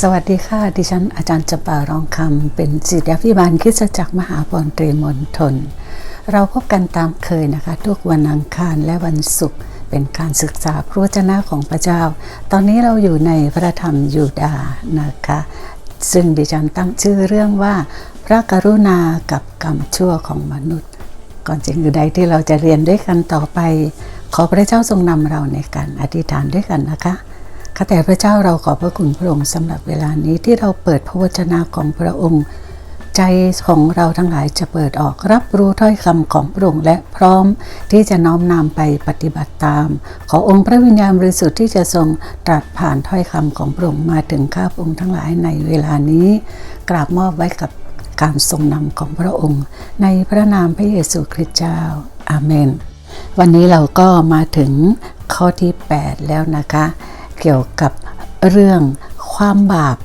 สวัสดีค่ะ ดิฉันอาจารย์จปารองคำเป็นศิษยาพิบาลคิสจักรมหาปอนเตรมนทนเราพบกันตามเคยนะคะ ทุกวันอังคารและวันศุกร์เป็นการศึกษาพระวจนะของพระเจ้า ตอนนี้เราอยู่ในพระธรรมยูดาห์นะคะ ซึ่งดิฉันตั้งชื่อเรื่องว่า พระกรุณากับกรรมชั่วของมนุษย์ ก่อนสิ่งอื่นใดที่เราจะเรียนด้วยกันต่อไป ขอพระเจ้าทรงนำเราในการอธิษฐานด้วยกันนะคะ ข้าแต่พระเจ้าเราขอบพระคุณพระองค์สำหรับเวลานี้ที่เราเปิดพระวจนะของพระองค์ ใจของเราทั้งหลายจะเปิดออกรับรู้ถ้อยคำของพระองค์และพร้อมที่จะน้อมนำไปปฏิบัติตาม ขอองค์พระวิญญาณบริสุทธิ์ที่จะทรงตรัสผ่านถ้อยคำของพระองค์มาถึงข้าพระองค์ทั้งหลายในเวลานี้ กราบมอบไว้กับการทรงนำของพระองค์ ในพระนามพระเยซูคริสต์เจ้า อาเมน วันนี้เราก็มาถึงข้อที่ 8 แล้วนะคะ เกี่ยวกับเรื่องความบาป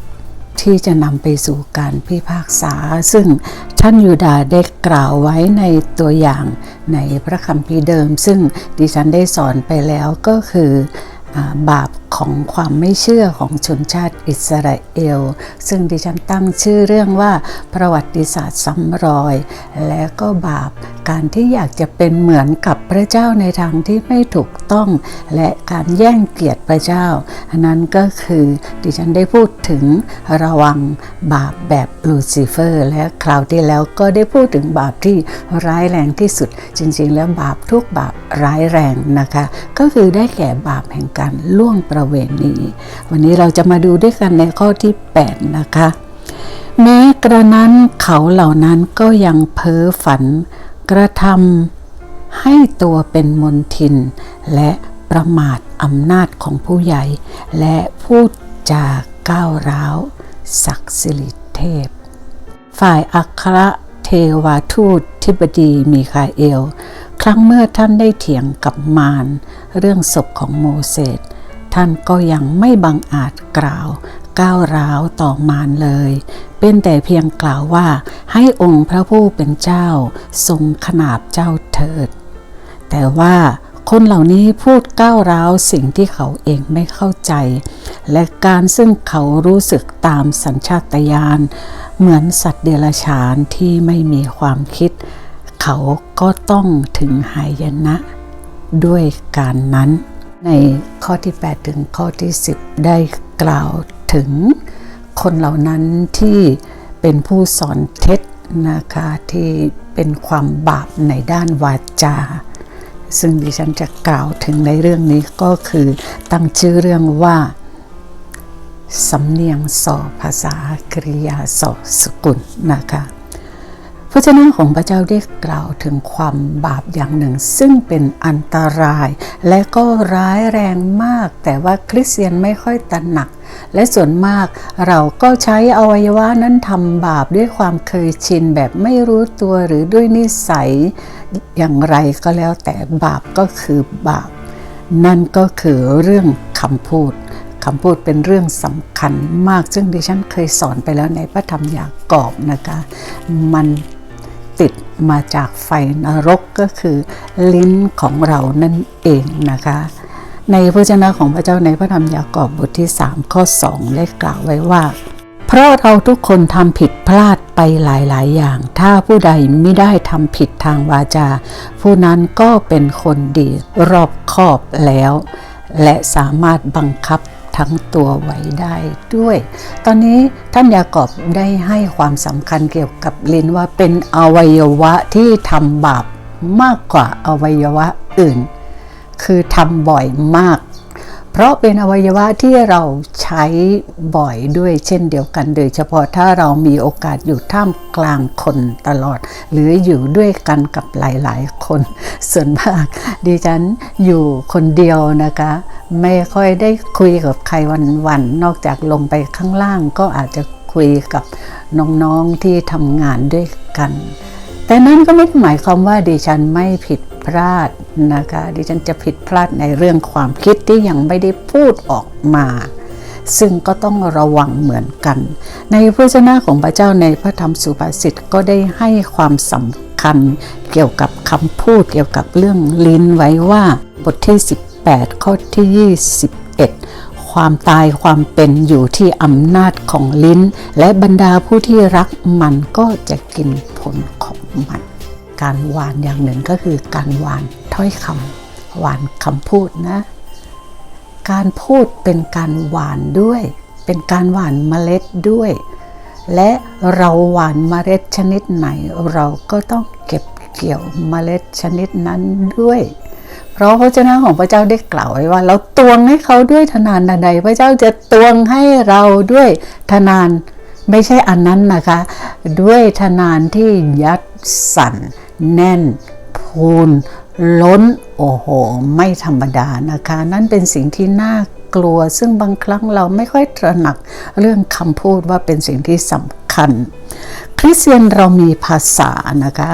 ที่จะนำไปสู่การพิพากษา ซึ่งท่านยูดาได้กล่าวไว้ในตัวอย่างในพระคัมภีร์เดิม ซึ่งดิฉันได้สอนไปแล้วก็คืออบาป ของความไม่เชื่อของชนชาติอิสราเอล ซึ่งดิฉันตั้งชื่อเรื่องว่าประวัติศาสตร์ซ้ำรอย และก็บาปการที่อยากจะเป็นเหมือนกับพระเจ้าในทางที่ไม่ถูกต้อง และการแย่งเกียรติพระเจ้า อันนั้นก็คือดิฉันได้พูดถึงระวังบาปแบบลูซิเฟอร์ และคราวที่แล้วก็ได้พูดถึงบาปที่ร้ายแรงที่สุด จริง ๆ แล้วบาปทุกบาปร้ายแรงนะคะ ก็คือได้แก่บาปแห่งการล่วงประเวณีวันนี้เราจะมาดูด้วยกันในข้อที่ 8 นะคะ แม้กระนั้นเขาเหล่านั้นก็ยังเพ้อฝันกระทำให้ตัวเป็นมนทิน และประมาทอำนาจของผู้ใหญ่ และพูดจากก้าวร้าว ศักดิ์สิริเทพ ฝ่ายอัครเทวาทูตทิบดีมีคาเอล ครั้งเมื่อท่านได้เถียงกับมารเรื่องศพของโมเสส ท่านก็ยังไม่บังอาจกล่าว ก้าวร้าวต่อมารเลย เป็นแต่เพียงกล่าวว่าให้องค์พระผู้เป็นเจ้าทรงขนาบเจ้าเถิด แต่ว่าคนเหล่านี้พูดก้าวร้าวสิ่งที่เขาเองไม่เข้าใจ และการซึ่งเขารู้สึกตามสัญชาตญาณเหมือนสัตว์เดรัจฉานที่ไม่มีความคิด เขาก็ต้องถึงหายนะ ด้วยการนั้น ในข้อที่ 8 ถึงข้อที่ 10 ได้กล่าวถึงคนเหล่านั้นที่เป็นผู้สอนเท็จนะคะที่เป็นความบาปในด้านวาจา ซึ่งดิฉันจะกล่าวถึงในเรื่องนี้ก็คือตั้งชื่อเรื่องว่าสำเนียงสอภาษากริยาสอสกุลนะคะ พระเจ้าของพระเจ้าได้กล่าวถึงความบาปอย่างหนึ่ง ซึ่งเป็นอันตราย และก็ร้ายแรงมาก แต่ว่าคริสเตียนไม่ค่อยตระหนัก และส่วนมากเราก็ใช้อวัยวะนั้นทำบาปด้วยความเคยชินแบบไม่รู้ตัวหรือด้วยนิสัยอย่างไรก็แล้วแต่บาปก็คือบาป นั่นก็คือเรื่องคำพูดคำพูดเป็นเรื่องสำคัญมาก ซึ่งดิฉันเคยสอนไปแล้วในพระธรรมยากอบนะคะ มัน ติดมาจากไฟนรกก็คือลิ้นของเรานั่นเองนะคะ ในพระเจ้าของพระเจ้าในพระธรรมยากอบบทที่ 3 ข้อ 2 ได้กล่าวไว้ว่า เพราะเราทุกคนทำผิดพลาดไปหลาย ๆ อย่าง ถ้าผู้ใดไม่ได้ทำผิดทางวาจา ผู้นั้นก็เป็นคนดีรอบคอบแล้ว และสามารถบังคับ ทั้งตัวไว้ได้ด้วย ตอนนี้ท่านยากอบได้ให้ความสำคัญเกี่ยวกับลิ้นว่าเป็นอวัยวะที่ทำบาปมากกว่าอวัยวะอื่น คือทำบ่อยมาก เพราะเป็นอวัยวะที่เราใช้บ่อยด้วยเช่นเดียวกัน โดยเฉพาะถ้าเรามีโอกาสอยู่ท่ามกลางคนตลอด หรืออยู่ด้วยกันกับหลายๆ คน ส่วนมากดิฉันอยู่คนเดียวนะคะ ไม่ค่อยได้คุยกับใครวันๆนอกจากลงไปข้างล่างก็อาจจะคุยกับน้องๆที่ทำงานด้วยกัน แต่นั้นก็ไม่ได้หมายความว่าดิฉันไม่ผิดพลาดนะคะ ดิฉันจะผิดพลาดในเรื่องความคิดที่ยังไม่ได้พูดออกมา ซึ่งก็ต้องระวังเหมือนกัน ในพระเจ้าของพระเจ้าในพระธรรมสุภาษิตก็ได้ให้ความสำคัญ เกี่ยวกับคำพูดเกี่ยวกับเรื่องลิ้นไว้ว่าบทที่ 18 ข้อที่ 21ความตายความเป็นอยู่ที่อำนาจของลิ้น และบรรดาผู้ที่รักมันก็จะกินผล ของมันการหวานอย่างหนึ่งก็คือการหวานถ้อยคำหวานคำพูดนะ การพูดเป็นการหวานด้วย เป็นการหวานเมล็ดด้วย และเราหวานเมล็ดชนิดไหน เราก็ต้องเก็บเกี่ยวเมล็ดชนิดนั้นด้วย เพราะพระเจ้าของพระเจ้าได้กล่าวไว้ว่า เราตวงให้เขาด้วยทนานใดพระเจ้าจะตวงให้เราด้วยทนาน ไม่ใช่อันนั้นนะคะ ด้วยทนานที่ยัดสั่น แน่น พูน ล้น โอ้โห ไม่ธรรมดานะคะ นั่นเป็นสิ่งที่น่ากลัว ซึ่งบางครั้งเราไม่ค่อยตระหนักเรื่องคำพูดว่าเป็นสิ่งที่สำคัญ คริสเตียนเรามีภาษานะคะ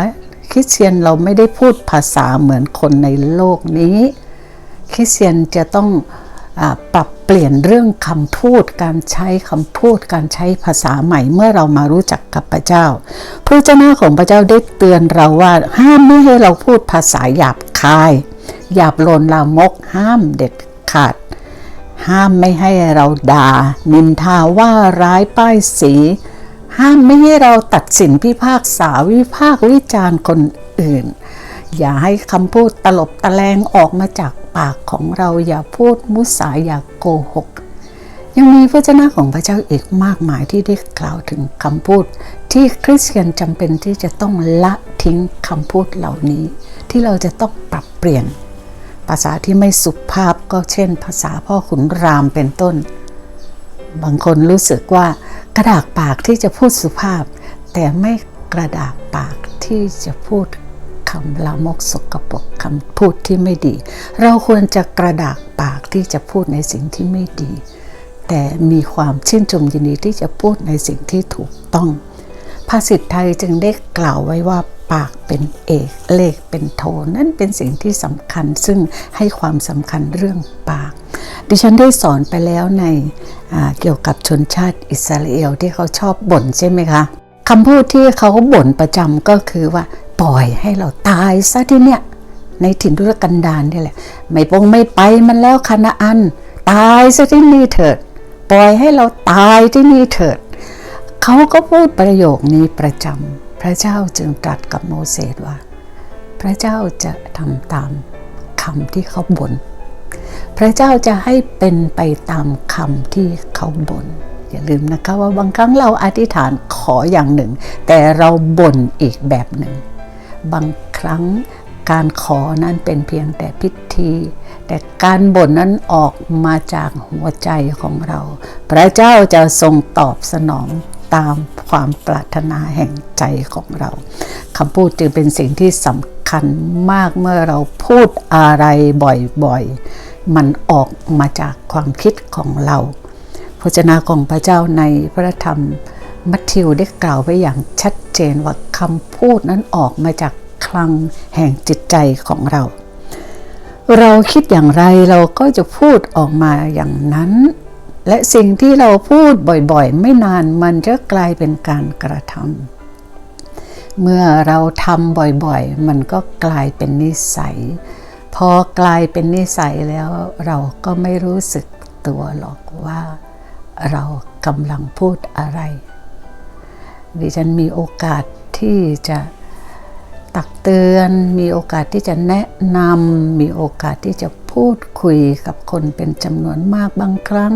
คริสเตียนเราไม่ได้พูดภาษาเหมือนคนในโลกนี้ คริสเตียนจะต้อง ปรับเปลี่ยนเรื่องคำพูด การใช้คำพูด การใช้ภาษาใหม่เมื่อเรามารู้จักกับพระเจ้า พระเจ้าหน้าของพระเจ้าได้เตือนเราว่า ห้ามไม่ให้เราพูดภาษาหยาบคาย หยาบโลนลามก ห้ามเด็ดขาด ห้ามไม่ให้เราด่า นินทาว่าร้ายป้ายสี ห้ามไม่ให้เราตัดสินพิพากษาวิพากษ์วิจารณ์คนอื่น อย่าให้คำพูดตลบตะแลงออกมาจากปากของเราอย่าพูดมุสาอย่าโกหก ยังมีพระเจ้าของพระเจ้าอีกมากมายที่ได้กล่าวถึงคำพูด ที่คริสเตียนจำเป็นที่จะต้องละทิ้งคำพูดเหล่านี้ ที่เราจะต้องปรับเปลี่ยน ภาษาที่ไม่สุภาพก็เช่น ภาษาพ่อขุนรามเป็นต้น บางคนรู้สึกว่ากระดากปากที่จะพูดสุภาพ แต่ไม่กระดากปากที่จะพูด คำลามกสกปรกคำพูดที่ไม่ดี เราควรจะกระดากปากที่จะพูดในสิ่งที่ไม่ดี แต่มีความชื่นชมยินดีที่จะพูดในสิ่งที่ถูกต้องภาษิตไทยจึงได้กล่าวไว้ว่าปากเป็นเอกเลขเป็นโทนั่นเป็นสิ่งที่สำคัญซึ่งให้ความสำคัญเรื่องปาก ดิฉันได้สอนไปแล้วในเกี่ยวกับชนชาติอิสราเอลที่เขาชอบบ่นใช่ไหมคะคำพูดที่เขาบ่นประจำก็คือว่า ปล่อยให้เราตายซะที่เนี่ยในถิ่นทุรกันดารนี่แหละ ไม่ปงไม่ไปมันแล้วคณะอัน ตายซะที่นี่เถิด ปล่อยให้เราตายที่นี่เถิด เขาก็พูดประโยคนี้ประจำพระเจ้าจึงตรัสกับโมเสสว่า พระเจ้าจะทำตามคำที่เขาบน่นพระเจ้าจะให้เป็นไปตามคำที่เขาบน่นอย่าลืมนะคะว่าบางครั้งเราอธิษฐานขออย่างหนึ่ง แต่เราบ่นอีกแบบหนึ่ง บางครั้งการขอนั้นเป็นเพียงแต่พิธี แต่การบ่นนั้นออกมาจากหัวใจของเรา พระเจ้าจะทรงตอบสนองตามความปรารถนาแห่งใจของเราคำพูดจึงเป็นสิ่งที่สำคัญมากเมื่อเราพูดอะไรบ่อยๆ มันออกมาจากความคิดของเราพระเจ้าของพระเจ้าในพระธรรม มัทธิวได้กล่าวไว้อย่างชัดเจนว่าคำพูดนั้นออกมาจากคลังแห่งจิตใจของเรา เราคิดอย่างไรเราก็จะพูดออกมาอย่างนั้น และสิ่งที่เราพูดบ่อยๆ ไม่นานมันจะกลายเป็นการกระทำเมื่อเราทำบ่อยๆ มันก็กลายเป็นนิสัย พอกลายเป็นนิสัยแล้วเราก็ไม่รู้สึกตัวหรอกว่าเรากำลังพูดอะไร ดิฉันมีโอกาสที่จะตักเตือน มีโอกาสที่จะแนะนำมีโอกาสที่จะพูดคุยกับคนเป็นจำนวนมากบางครั้ง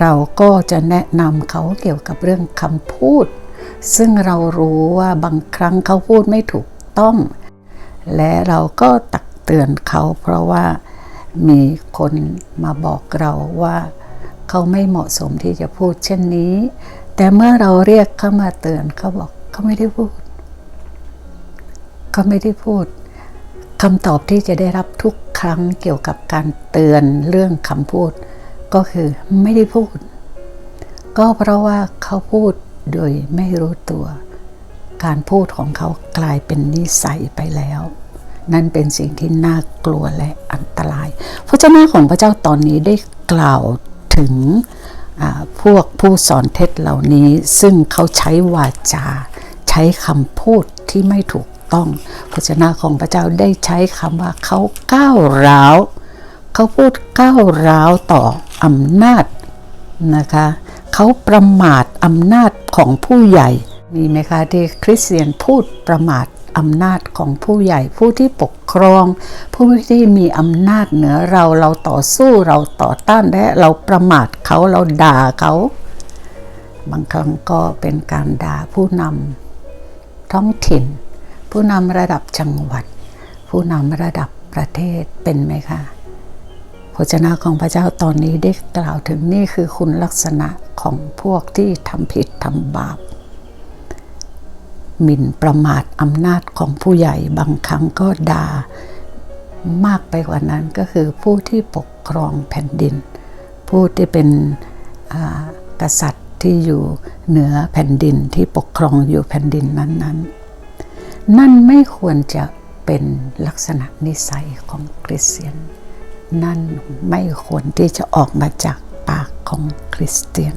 เราก็จะแนะนำเขาเกี่ยวกับเรื่องคำพูด ซึ่งเรารู้ว่าบางครั้งเขาพูดไม่ถูกต้อง และเราก็ตักเตือนเขา เพราะว่ามีคนมาบอกเราว่า เขาไม่เหมาะสมที่จะพูดเช่นนี้ แต่เมื่อเราเรียกเขามาเตือนเขาบอกเขาไม่ได้พูดเขาไม่ได้พูดคำตอบที่จะได้รับทุกครั้งเกี่ยวกับการเตือนเรื่องคำพูด ก็คือไม่ได้พูด ก็เพราะว่าเขาพูดโดยไม่รู้ตัว การพูดของเขากลายเป็นนิสัยไปแล้ว นั่นเป็นสิ่งที่น่ากลัวและอันตราย พระเจ้าหน้าของพระเจ้าตอนนี้ได้กล่าวถึง พวกผู้สอนเท็จเหล่านี้ซึ่งเขาใช้วาจา ใช้คำพูดที่ไม่ถูกต้องพระเจ้าของพระเจ้าได้ใช้คำว่าเขาก้าวร้าวเขาพูดก้าวร้าวต่ออำนาจนะคะเขาประมาทอำนาจของผู้ใหญ่มีไหมคะที่คริสเตียนพูดประมาท อำนาจของผู้ใหญ่ผู้ที่ปกครอง ผู้ที่มีอำนาจเหนือเราเราต่อสู้เราต่อต้านและเราประมาทเขาเราด่าเขา บางครั้งก็เป็นการด่าผู้นำท้องถิ่น ผู้นำระดับจังหวัด ผู้นำระดับประเทศเป็นไหมคะพระเจ้าของพระเจ้าตอนนี้ได้กล่าวถึงนี่คือคุณลักษณะของพวกที่ทำผิดทำบาป หมิ่นประมาทอำนาจของผู้ใหญ่บางครั้งก็ด่ามากไปกว่านั้นก็คือผู้ที่ปกครองแผ่นดิน ผู้ที่เป็นกษัตริย์ที่อยู่เหนือแผ่นดินที่ปกครองอยู่แผ่นดินนั้น ๆ นั่นไม่ควรจะเป็นลักษณะนิสัยของคริสเตียน นั่นไม่ควรที่จะออกมาจากปากของคริสเตียน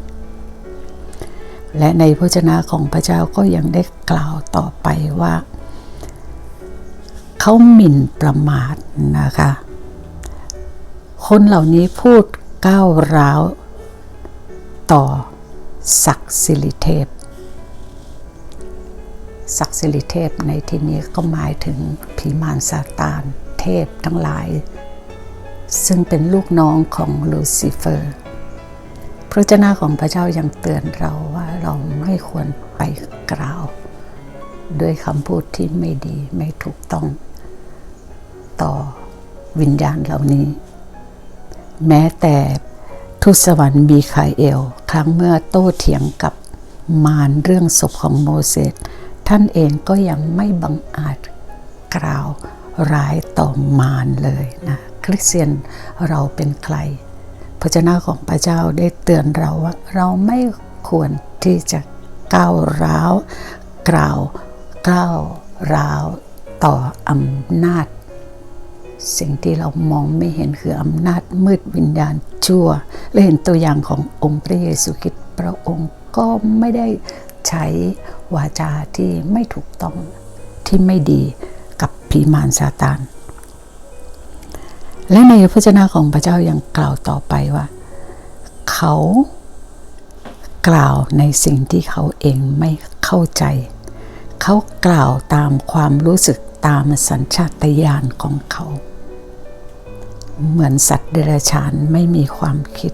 และในพระชนะของพระเจ้าก็ยังได้กล่าวต่อไปว่า เขาหมิ่นประมาทนะคะ คนเหล่านี้พูดก้าวร้าวต่อศักดิ์สิริเทพศักดิ์สิริเทพในที่นี้ก็หมายถึงผีมารซาตานเทพทั้งหลาย ซึ่งเป็นลูกน้องของลูซิเฟอร์ พระเจ้าของพระเจ้ายังเตือนเราว่า เราไม่ควรไปกล่าว ด้วยคำพูดที่ไม่ดีไม่ถูกต้อง ต่อวิญญาณเหล่านี้ แม้แต่ทูตสวรรค์มีคาเอล ครั้งเมื่อโต้เถียงกับมารเรื่องศพของโมเสสท่านเองก็ยังไม่บังอาจกล่าวร้ายต่อมารเลยนะคริสเตียนเราเป็นใครพระเจ้าของพระเจ้าได้เตือนเราว่า เราไม่ควร ที่จะก้าวร้าวกล่าวก้าวร้าวต่ออำนาจ สิ่งที่เรามองไม่เห็นคืออำนาจมืดวิญญาณชั่ว และเห็นตัวอย่างขององค์พระเยซูคริสต์พระองค์ก็ไม่ได้ใช้วาจาที่ไม่ถูกต้องที่ไม่ดีกับผีมารซาตาน และในพระเจ้าของพระเจ้ายังกล่าวต่อไปว่า เขา กล่าวในสิ่งที่เขาเองไม่เข้าใจ เขากล่าวตามความรู้สึกตามสัญชาตญาณของเขา เหมือนสัตว์เดรัจฉานไม่มีความคิด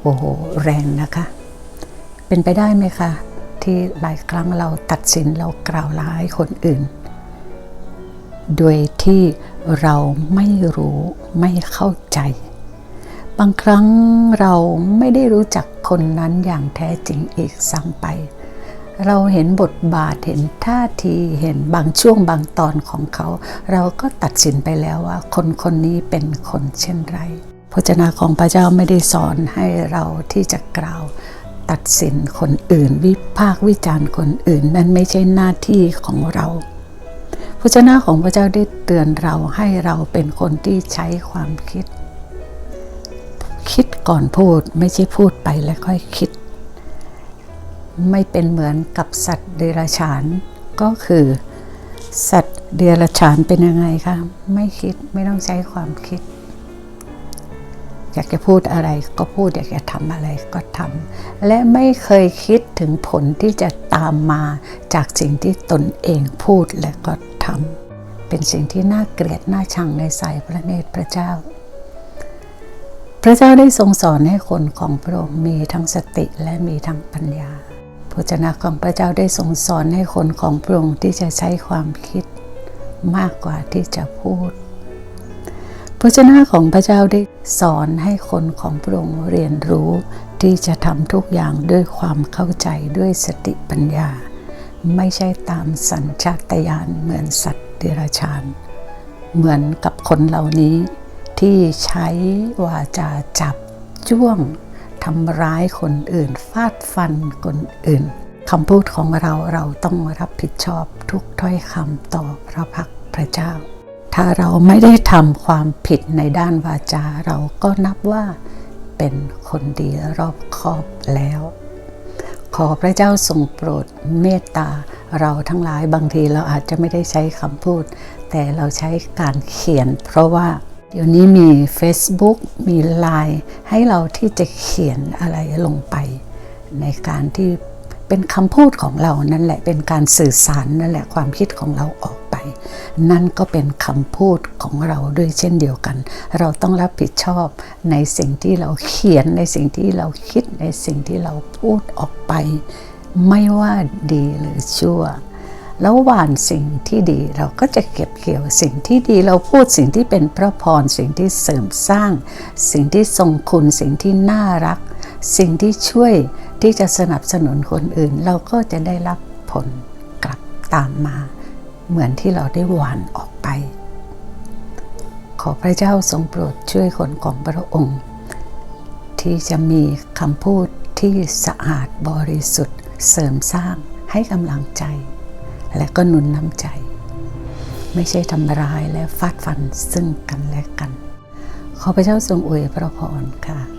โอ้โห แรงนะคะ เป็นไปได้ไหมคะ ที่หลายครั้งเราตัดสินเรากล่าวร้ายคนอื่น โดยที่เราไม่รู้ไม่เข้าใจบางครั้งเราไม่ได้รู้จัก คนนั้นอย่างแท้จริงอีกซ้ำไป เราเห็นบทบาทเห็นท่าทีเห็นบางช่วงบางตอนของเขา เราก็ตัดสินไปแล้วว่า คนคนนี้เป็นคนเช่นไรพระเจ้าของพระเจ้าไม่ได้สอนให้เราที่จะกล่าวตัดสินคนอื่น วิพากวิจารณ์คนอื่น นั่นไม่ใช่หน้าที่ของเราพระเจ้าของพระเจ้าได้เตือนเราให้เราเป็นคนที่ใช้ความคิด คิดก่อนพูดไม่ใช่พูดไปแล้วค่อยคิด ไม่เป็นเหมือนกับสัตว์เดรัจฉาน ก็คือ สัตว์เดรัจฉานเป็นยังไงคะไม่คิดไม่ต้องใช้ความคิด อยากจะพูดอะไรก็พูดอยากจะทำอะไรก็ทำและไม่เคยคิดถึงผลที่จะตามมาจากสิ่งที่ตนเองพูดและก็ทำเป็นสิ่งที่น่าเกลียดน่าชังในสายพระเนตรพระเจ้า ระเจ้าได้ทรงสอนให้คนของพระองค์มีทั้งสติและมีทั้งปัญญาพระเจ้าของพระเจ้าได้ทรงสอนให้คนของพระองค์ที่จะใช้ความคิดมากกว่าที่จะพูดพระเจ้าของพระเจ้าได้สอนให้คนของพระองค์เรียนรู้ที่จะทำทุกอย่างด้วยความเข้าใจด้วยสติปัญญา ไม่ใช่ตามสัญชาตญาณเหมือนสัตว์เดรัจฉาน เหมือนกับคนเหล่านี้ ที่ใช้วาจาจับจ้วงทำร้ายคนอื่น ฟาดฟันคนอื่นคำพูดของเราเราต้องรับผิดชอบทุกถ้อยคำต่อพระพักพระเจ้า ถ้าเราไม่ได้ทำความผิดในด้านวาจาเราก็นับว่าเป็นคนดีรอบคอบแล้ว ขอพระเจ้าทรงโปรดเมตตาเราทั้งหลายบางทีเราอาจจะไม่ได้ใช้คำพูด แต่เราใช้การเขียน เพราะว่า ดี๋ยวนี้มี Facebook มี Line ให้เราที่จะเขียนอะไรลงไป ในการที่เป็นคำพูดของเรานั่นแหละเป็นการสื่อสารนั่นแหละความคิดของเราออกไป นั่นก็เป็นคำพูดของเราด้วยเช่นเดียวกัน เราต้องรับผิดชอบในสิ่งที่เราเขียนในสิ่งที่เราคิดในสิ่งที่เราพูดออกไป ไม่ว่าดีหรือชั่ว แล้วหวานสิ่งที่ดีเราก็จะเก็บเกี่ยวสิ่งที่ดีเราพูดสิ่งที่เป็นพระพรสิ่งที่เสริมสร้าง สิ่งที่ทรงคุณสิ่งที่น่ารัก สิ่งที่ช่วยที่จะสนับสนุนคนอื่น เราก็จะได้รับผลกลับตามมา เหมือนที่เราได้หวานออกไป ขอพระเจ้าทรงโปรดช่วยคนของพระองค์ ที่จะมีคำพูดที่สะอาดบริสุทธิ์เสริมสร้างให้กำลังใจ และก็หนุนน้ำใจ ไม่ใช่ทำร้ายและฟาดฟันซึ่งกันและกัน ขอพระเจ้าทรงอวยพระพรค่ะ